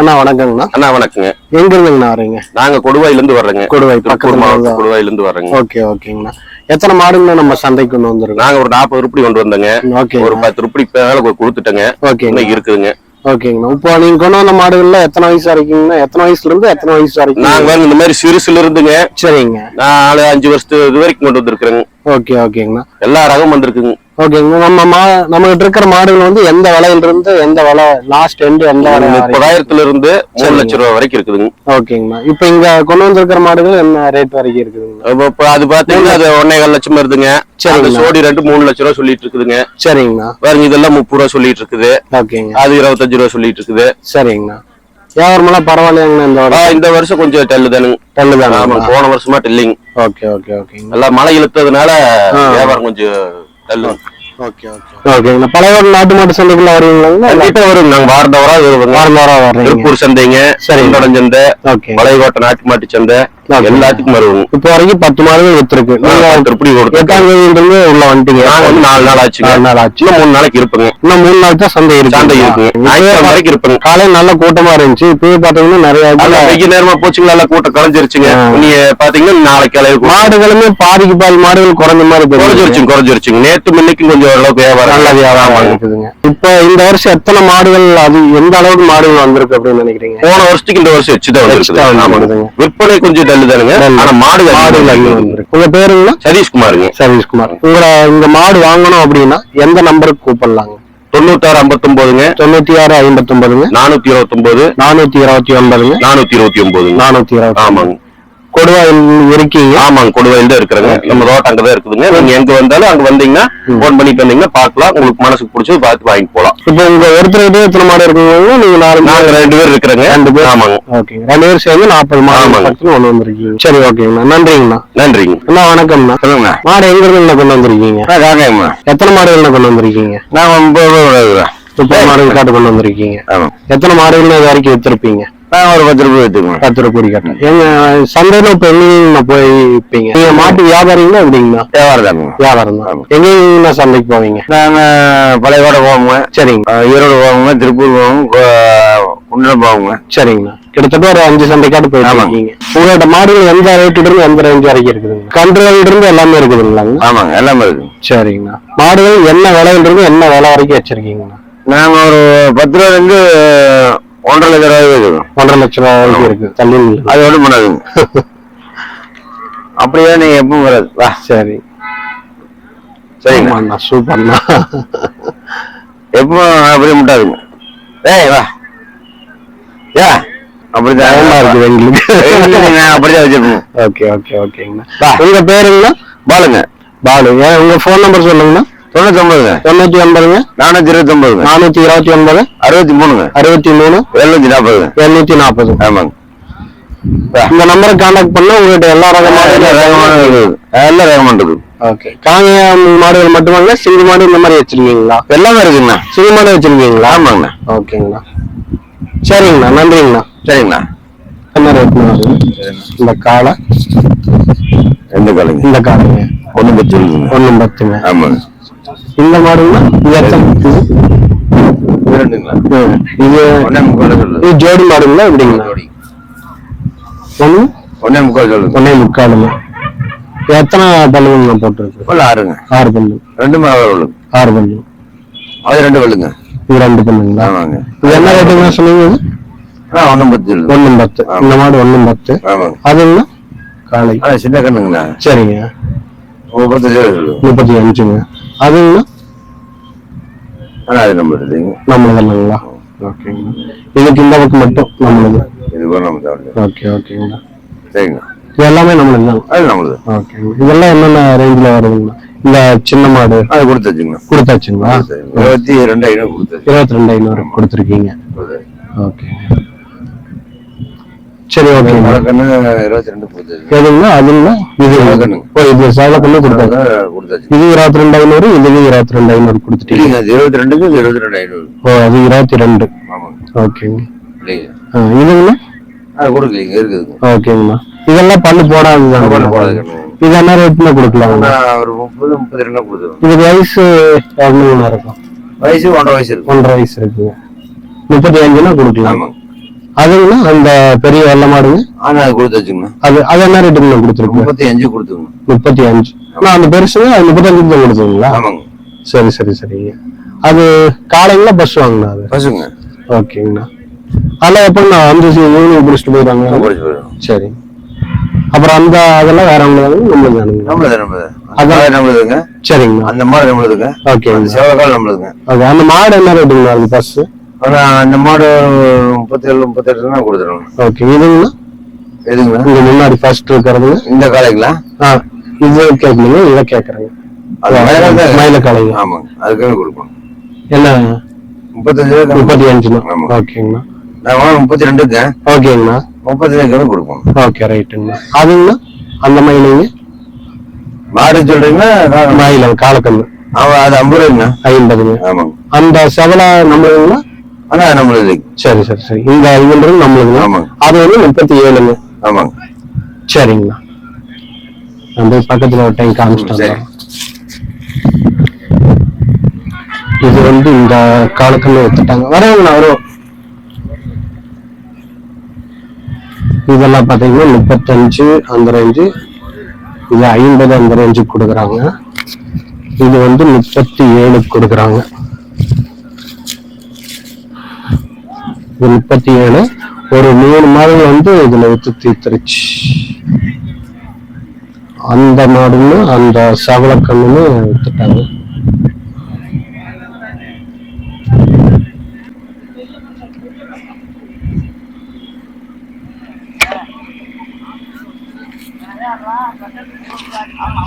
அண்ணா வணக்கங்கண்ணா. அண்ணா வணக்கங்க. எங்க இருந்துங்கண்ணா வரீங்க நாங்க கொடுவாயில இருந்து வர்றோங்க. கொடுவாய் திருப்பூர் மாவட்டம் தான். கொடுவாயில இருந்து வர்றோங்க. ஓகே ஓகேங்கண்ணா. எத்தனை மாடுங்கண்ணா நம்ம சந்தைக்கு கொண்டு வந்திருக்கோம்? நாங்க ஒரு நாற்பது ரூபாய் கொண்டு வந்தோங்க. ஓகே ஒரு பத்து ரூபாய்க்கு மேல கொடுத்துட்டேங்க. ஓகேங்க இன்னைக்கு இருக்குதுங்க. ஓகேங்கண்ணா. இப்போ நீங்க கொண்டு வந்த மாடுகள்ல எத்தனை வயசு வரைக்குங்கண்ணா? எத்தனை வயசுல இருந்து எத்தனை வயசு வரைக்கும் நாங்க வந்து இந்த மாதிரி சிறுசுல இருந்துங்க சரிங்க. நாலு அஞ்சு வருஷத்து இது வரைக்கும் கொண்டு வந்திருக்கிறேங்க. ஓகே ஓகேங்கண்ணா. எல்லா ரகம் வந்திருக்குங்க. ஓகேங்க நம்ம மா நம்ம கிட்ட இருக்கிற மாடுகள் வந்து எந்த விலையில இருந்து எந்த விலை லாஸ்ட் எண்டு எந்த விலை? முப்பதாயிரத்துல இருந்து மூணு லட்சம் ரூபாய் வரைக்கும் இருக்குதுங்க. ஓகேங்கண்ணா இப்போ இங்க கொண்டு வந்திருக்கிற மாடுகள் என்ன ரேட் வரைக்கும் இருக்குதுங்கண்ணா அப்ப இப்ப அது பாத்தீங்கன்னா அது ஒன்னே கால் லட்சம் வருதுங்க. அந்த சோடி ரெண்டு மூணு லட்சம் ரூபாய் சொல்லிட்டு இருக்குதுங்க. சரிங்கண்ணா பாருங்க இதெல்லாம் முப்பது ரூபா சொல்லிட்டு இருக்குது. ஓகேங்க அது இருபத்தஞ்சு ரூபா சொல்லிட்டு இருக்குது. சரிங்கண்ணா வியாபாரமெல்லாம் பரவாயில்லைங்கண்ணா இந்த இந்த வருஷம் கொஞ்சம் டல்லு தானுங்க. டல்லு தானே போன வருஷமா டெல்லிங். ஓகே ஓகே ஓகேங்கண்ணா எல்லாம் மழை இழுத்ததுனால. வியாபாரம் கொஞ்சம் ஓகே ஓகேங்கண்ணா பழைய நாட்டு மாட்டு சந்தைக்குள்ள வருவீங்களாங்கண்ணா கண்டிப்பா வரும். நாங்க வாரம் தவறா வாரம் வாரம் திருப்பூர் சந்தைங்க சரி. சந்தை ஓகே. மலைக்கோட்டை நாட்டு மாட்டு சந்தை. எல்லாத்துக்கும் வருவோங்க இப்போ வரைக்கும் பத்து மாடுகள் வித்துருக்கு. நீங்க திருப்பி எட்டாம் தேதியிலிருந்து உள்ள வந்துட்டீங்க. நாங்க வந்து நாலு நாள் ஆச்சுங்க. நாலு நாள் ஆச்சு. மூணு நாளைக்கு இருப்பேங்க. இன்னும் மூணு நாள் தான் சந்தை இருக்கு. சந்தை ஞாயிற்றுக்கிழமை வரைக்கும் இருப்பேங்க. காலையில நல்ல கூட்டமா இருந்துச்சு. இப்பவே பாத்தீங்கன்னா நிறைய நல்லா வெய்ய நேரமா போச்சுங்களா? எல்லாம் கூட்டம் கலைஞ்சிருச்சுங்க ஆ. நீங்க பாத்தீங்கன்னா நாளைக்கு காலையில மாடுகளுமே பாதிக்கு பாதி மாடுகள் குறைஞ்ச மாதிரி தெரியுது. குறைஞ்சிருச்சுங்க குறைஞ்சிருச்சுங்க. நேத்து முன்னைக்கும் கொஞ்சம் ஓரளவுக்கு வியாபாரம் நல்ல வியாபாரம். இருக்குதுங்க இப்போ இந்த வருஷம் எத்தனை மாடுகள் அது எந்த அளவுக்கு மாடுகள் வந்திருக்கு அப்படின்னு நினைக்கிறீங்க? போன வருஷத்துக்கு இந்த வருஷம் வச்சுதான். விற்பனை கொஞ்சம் டல்லு தானுங்க. ஆனா அதிகம் வந்திருக்கு. உங்க பேருங்களா? சதீஷ்குமாருங்க. சதீஷ்குமார். உங்களை இந்த மாடு வாங்கணும் அப்படின்னா எந்த நம்பருக்கு கூப்பிடலாங்க? தொண்ணூத்தாறு ஐம்பத்தொன்பதுங்க தொண்ணூத்தி ஆறு ஐம்பத்தி ஒன்பதுங்க நானூத்தி இருபத்தொன்பது நானூத்தி இருபத்தி ஒன்பதுங்க. நானூத்தி இருபத்தி ஒன்பதுங்க நானூத்தி இருபத்தி ஆமாங்க. கொடுவாயில் இருக்கீங்க. ஆமாங்க கொடுவாயில் தான் இருக்கிறாங்க நம்ம ரோட் அங்கதான் இருக்குதுங்க. நீங்க எங்க வந்தாலும் அங்க வந்தீங்கன்னா போன் பண்ணிட்டு வந்தீங்கன்னா பார்க்கலாம். உங்களுக்கு மனசுக்கு பிடிச்சது பார்த்து வாங்கி போலாம் இப்போ உங்க ஒருத்தர் எத்தனை மாடு இருக்குங்க நீங்க நாலு நாங்க ரெண்டு பேர் இருக்கிறோங்க. ரெண்டு பேர். ஆமாங்க. ஓகே. ரெண்டு பேரும் சேர்ந்து நாற்பது மாடு ஆமாங்க. ஒண்ணு வந்திருக்கீங்க. சரி ஓகேங்கண்ணா. நன்றிங்கண்ணா. நன்றிங்க. அண்ணா வணக்கம்ண்ணா. சொல்லுங்க. மாடு எங்க இருந்து கொண்டு வந்திருக்கீங்க? எத்தனை மாடுகள் கொண்டு வந்திருக்கீங்க? நான் ஒன்பது முப்பது மாடுகள் காட்டு கொண்டு வந்திருக்கீங்க. எத்தனை மாடுகள் வரைக்கும் வித்திருப்பீங்க? ஒரு பத்து ரூபாய் எடுத்துக்கணும் பத்து ரூபாய் கட்ட எங்க சந்தையில இப்ப எங்கேயும் போய் விற்பீங்க நீங்க மாட்டு வியாபாரிங்களா எப்படிங்கண்ணா வியாபாரம் தாங்க வியாபாரம் தான் எங்கேயும் சந்தைக்கு போவீங்க? நாங்க பழையகோடை போவோங்க. சரிங்க. ஈரோடு போவோங்க திருப்பூர் போவோம் குண்டலம் போவோங்க. சரிங்கண்ணா. கிட்டத்தட்ட ஒரு அஞ்சு சந்தைக்காட்டு. இருக்கீங்க. உங்களோட மாடுகள் எந்த ரேட்டு இருந்து எந்த ரேஞ்ச் வரைக்கும் இருக்குதுங்க? கன்றுல இருந்து எல்லாமே இருக்குதுங்களாங்க ஆமாங்க எல்லாமே இருக்கு. சரிங்கண்ணா. மாடுகள் என்ன விலையில இருந்து என்ன விலை வரைக்கும் வச்சிருக்கீங்கண்ணா? நாங்க ஒரு பத்து இருந்து ஒன்றரை லட்சம் ரூபாய் இருக்கும் ஒன்றரை லட்சம் ரூபாய் வரைக்கும் இருக்கு. தள்ளி அது ஒன்றும் பண்ணாதுங்க அப்படியே நீங்க எப்பவும் வராது வா. சரி. சரிங்க ஆமாண்ணா சூப்பர்ண்ணா எப்பவும் அப்படியே முட்டாதுங்க ஏய் வா. ஏ அப்படிதான். இருக்குது எங்களுக்கு அப்படிதான் வச்சிருப்போம் ஓகே ஓகே ஓகேங்கண்ணா. உங்க பேருங்கண்ணா பாலுங்க. பாலு. உங்க ஃபோன் நம்பர் சொல்லுங்கண்ணா. தொண்ணூத்தி ஒன்பதுங்க. தொண்ணூத்தி ஒன்பதுங்க. நானூத்தி இருபத்தி ஒன்பதுங்க. நானூத்தி இருபத்தி ஒன்பது. அறுபத்தி மூணுங்க. அறுபத்தி மூணு. எழுநூத்தி நாற்பதுங்க. எழுநூத்தி நாற்பது. ஆமாங்க. இந்த நம்பரை கான்டாக்ட் பண்ணா உங்ககிட்ட எல்லா ரகமான ரகமான. எல்லா ரகமான இருக்குது ஓகே காங்கேயம் மாடுகள் மட்டுமல்ல சிங்கு மாடு இந்த மாதிரி வச்சிருக்கீங்களா? எல்லாமே இருக்குங்கண்ணா சிங்கு மாடு வச்சிருக்கீங்களா? ஆமாங்கண்ணா ஓகேங்கண்ணா. சரிங்கண்ணா நன்றிங்கண்ணா. சரிங்கண்ணா. என்ன ரேட்ண்ணா இந்த காலை எந்த காலைங்க இந்த காலைங்க ஒண்ணு பத்து ஒண்ணும் பத்துங்க. ஆமாங்க. இந்த மாடுங்களா இது ஜோடி மாடுங்களா எப்படிங்களா. ஒண்ணு ஒன்னே? முக்கால் சொல்லுது ஒன்னே முக்காலுங்க. எத்தனை பல்லுங்க போட்டுருக்கு? பல்லு ஆறுங்க. ஆறு பல்லு. ரெண்டு உள்ளது ஆறு பல்லு. அது ரெண்டு பல்லுங்க. இது ரெண்டு பல்லுங்களா? ஆமாங்க. இது என்ன ரேட்டுங்க சொன்னீங்க? ஒன்றும் பத்து ஒண்ணும் பத்து. இந்த மாடு ஒண்ணும் பத்து. ஆமாங்க. அதுங்களா காலை சின்ன கண்ணுங்கண்ணா சரிங்க. முப்பத்தி அஞ்சுங்க அதுங்களா அது நம்ம இல்லைங்க. நம்மளதுங்களா ஓகேங்க. இதுக்கு இந்த பக்கம் மட்டும் நம்மளுது. இது கூட நம்ம தவிர ஓகே ஓகேங்கண்ணா சரிங்கண்ணா இது எல்லாமே நம்மளுது தான். அது நம்மளுது. ஓகேங்க. இதெல்லாம் என்னென்ன ரேஞ்சில் வருதுங்கண்ணா இந்த சின்ன மாடு. அது கொடுத்தாச்சுங்கண்ணா கொடுத்தாச்சுங்களா? இருபத்தி ரெண்டு ஐநூறு கொடுத்தாச்சு. இருபத்தி ரெண்டு ஐநூறு கொடுத்துருக்கீங்க. ஓகே சரி ஓகேங்க மரக்கண்ணு இருபத்தி ரெண்டு கொடுத்தாச்சு எதுங்களா அதுங்களா இது சேவக்கண்ணுங்க. ஓ இது சேவக்கண்ணு கொடுத்தாச்சு. கொடுத்தாச்சு. இது இருபத்தி ரெண்டு ஐநூறு இதுக்கு இருபத்தி ரெண்டு ஐநூறு கொடுத்துட்டீங்க. அது இருபத்தி ரெண்டுக்கு இது இருபத்தி ரெண்டு ஐநூறு. ஓ அது இருபத்தி ரெண்டு ஆமாங்க ஓகேங்க இதுங்கண்ணா? அது கொடுக்கலீங்க இருக்குதுங்க. ஓகேங்கண்ணா இதெல்லாம் பல்லு பல்லு போடாது போடாதுங்கண்ணா. இது என்ன ரேட்ல நான் ஒரு முப்பது முப்பத்தி ரெண்டு கொடுத்துருவேன் இதுக்கு வயசு எவ்வளோங்கண்ணா இருக்கும்? வயசு ஒன்றரை வயசு ஒன்றரை வயசு இருக்குங்க. முப்பத்தி அஞ்சுனா கொடுக்கலாம். ஆமாங்க. அதுங்கண்ணா அந்த பெரிய வெள்ள மாடுங்க. ஆனா அது கொடுத்தாச்சுங்கண்ணா அது அது என்ன ரேட்டுங்கண்ணா கொடுத்துருக்கு முப்பத்தி அஞ்சு கொடுத்துங்க முப்பத்தி அஞ்சு அண்ணா அந்த பெருசுங்க அது முப்பத்தஞ்சு தான் கொடுத்துருங்களா ஆமாங்க. சரி சரி சரிங்க அது காலைங்களா பஸ் வாங்கண்ணா அது? பசுங்க ஓகேங்கண்ணா. அதெல்லாம் எப்படிண்ணா வந்து ஈவினிங் பிடிச்சிட்டு போயிடுறாங்க குறைச்சு போயிடும் சரி. அப்புறம் அந்த அதெல்லாம் வேற அவங்களுக்கு நம்மளுக்கு நம்மளது நம்மளது. அதான். நம்மளதுங்க. சரிங்கண்ணா. அந்த மாடு நம்மளதுங்க. ஓகே அந்த செவக்கால் நம்மளதுங்க. ஓகே அந்த மாடு என்ன ரேட்டுங்கண்ணா அது பஸ் ஆனா அந்த மாடு முப்பத்தேழு முப்பத்தெட்டு கொடுத்துருவோம் ஓகே இதுங்கண்ணா எதுங்களா இங்க முன்னாடி ஃபர்ஸ்ட் இருக்கிறதுங்க. இந்த காலைங்களா ஆ இது கேட்கலீங்க இதை கேட்கறேங்க அது தான் மயில காலைங்க ஆமாங்க அதுக்காக கொடுப்போம் என்ன முப்பத்தஞ்சு முப்பத்தி அஞ்சுண்ணா. ஓகேங்கண்ணா. நான் முப்பத்தி ரெண்டுக்கு ஓகேங்கண்ணா. முப்பத்தஞ்சுக்கு கொடுப்போம் ஓகே ரைட்டுங்கண்ணா. அதுங்கண்ணா? அந்த மயிலைங்க? மாடு சொல்றீங்களா? நான் மயில காலக்கண்ணு. அவன் அது ஐம்பது ரூபாய்ங்கண்ணா ஐம்பதுங்க. ஆமாங்க. அந்த செவலா நம்மளுங்களா ஆனா நம்மளது சரி சரி சரி. இந்த ஐம்பது நம்மளுங்களா ஆமாங்க. அது வந்து முப்பத்தி ஏழுங்க ஆமாங்க. சரிங்கண்ணா நான் போய் பக்கத்துல ஒரு டைம் காமிச்சிட்டேன் சரி. இது வந்து இந்த காலக்கண்ணு எடுத்துட்டாங்க. வரவங்கண்ணா வரும் இதெல்லாம் பாத்தீங்கன்னா முப்பத்தஞ்சு அந்த ரேஞ்சு இது ஐம்பது அந்த ரேஞ்சுக்கு கொடுக்குறாங்க. இது வந்து முப்பத்தி ஏழுக்கு கொடுக்குறாங்க. இது முப்பத்தி ஏழு. ஒரு மூணு மாடுகள் வந்து இதுல வித்து தீர்த்துருச்சு அந்த மாடுன்னு அந்த சவளக்கண்ணுன்னு வித்துட்டாங்க. ஆமா.